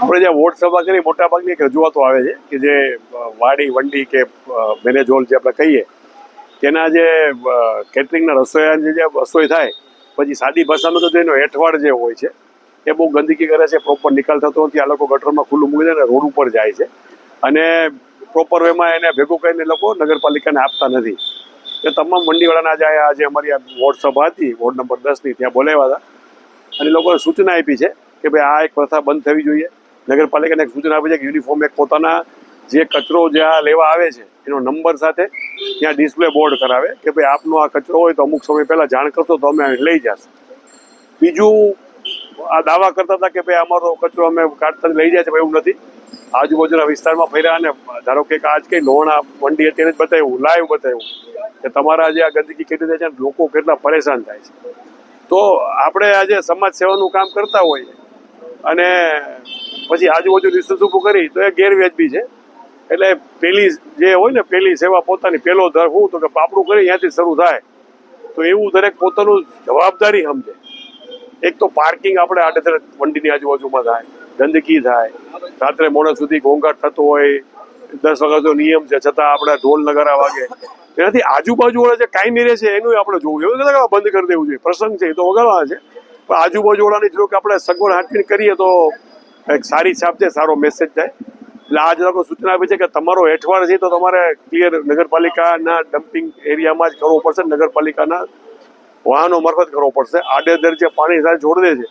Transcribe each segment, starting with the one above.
આપણે જે વોર્ડ સભા કરી મોટા ભાગની એક રજૂઆતો આવે છે કે જે વાડી, વંડી કે મેનેજ હોલ જે આપણે કહીએ, તેના જે કેટરિંગના રસોઈયા જે રસોઈ થાય, પછી સાદી ભાષામાં તો એનો હેઠવાડ જે હોય છે, એ બહુ ગંદકી કરે છે પ્રોપર નિકાલ થતો નથી, આ લોકો ગટરમાં ખુલ્લું મૂકી દે ને રોડ ઉપર જાય છે. અને પ્રોપર વેમાં એને ભેગું કરીને લોકો નગરપાલિકાને આપતા નથી. એ તમામ મંડીવાળાના આજે આજે અમારી આ વોર્ડ સભા હતી, વોર્ડ નંબર દસની, ત્યાં બોલાવ્યા હતા. અને લોકોએ સૂચના આપી છે કે ભાઈ આ એક પ્રથા બંધ થવી જોઈએ. નગરપાલિકાને એક સૂચના આપી છે કે યુનિફોર્મ એક પોતાના જે કચરો જ્યાં લેવા આવે છે, એનો નંબર સાથે ત્યાં ડિસ્પ્લે બોર્ડ કરાવે કે ભાઈ આપનો આ કચરો હોય તો અમુક સમય પહેલાં જાણ કરશો તો અમે લઈ જશું. બીજું, આ દાવા કરતા હતા કે ભાઈ અમારો કચરો અમે કાઢતા લઈ જાય છે, ભાઈ એવું નથી. આજુબાજુના વિસ્તારમાં ફર્યા અને ધારો કે આજ કંઈ લોણા મંડી એને જ બતાવ્યું લાઈવ બતાવ્યું કે તમારા જે આ ગંદકી કેટલી થાય છે લોકો કેટલા પરેશાન થાય છે. તો આપણે આજે સમાજ સેવાનું કામ કરતા હોઈએ અને પછી આજુબાજુ રિસર્ચ ઊભું કરી, તો એ ગેરવ્યાજબી છે. એટલે પહેલી જે હોય ને પહેલી સેવા પોતાની, પેલો દર હું તો કે પાપડું કરી ત્યાંથી શરૂ થાય. તો એવું દરેક પોતાનું જવાબદારી સમજે. એક તો પાર્કિંગ આપણે આડેધડ વંડીની આજુબાજુમાં થાય, ગંદકી થાય. રાત્રે મોડા સુધી ઘોંઘાટ થતો હોય, દસ વાગ્યાનો નિયમ છે, છતાં આપણે ઢોલ નગારા વાગે. એનાથી આજુબાજુવાળા જે કાયમી રહે છે, એનું આપણે જોવું એવું નથી બંધ કરી દેવું જોઈએ? પ્રસંગ છે, એ તો વગાડવા છે. પણ આજુબાજુવાળાની જો કે આપણે સગવડ હાથવી કરીએ તો એક સારી છાપ છે, સારો મેસેજ થાય એટલે આજ લોકો સૂચના આપી છે કે તમારો હેઠવાડ છે તો તમારે ક્લિયર નગરપાલિકાના ડમ્પિંગ એરિયામાં જ કરવો પડશે, નગરપાલિકાના વાહનો મારફત કરવો પડશે. આડેધર જે પાણી સાથે જોડ દે છે,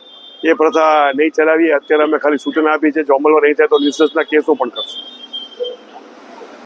એ પ્રથા નહીં ચલાવી અત્યારે અમે ખાલી સૂચના આપી છે, જો અમલમાં નહીં થાય તો નિશેષના કેસો પણ કરશું.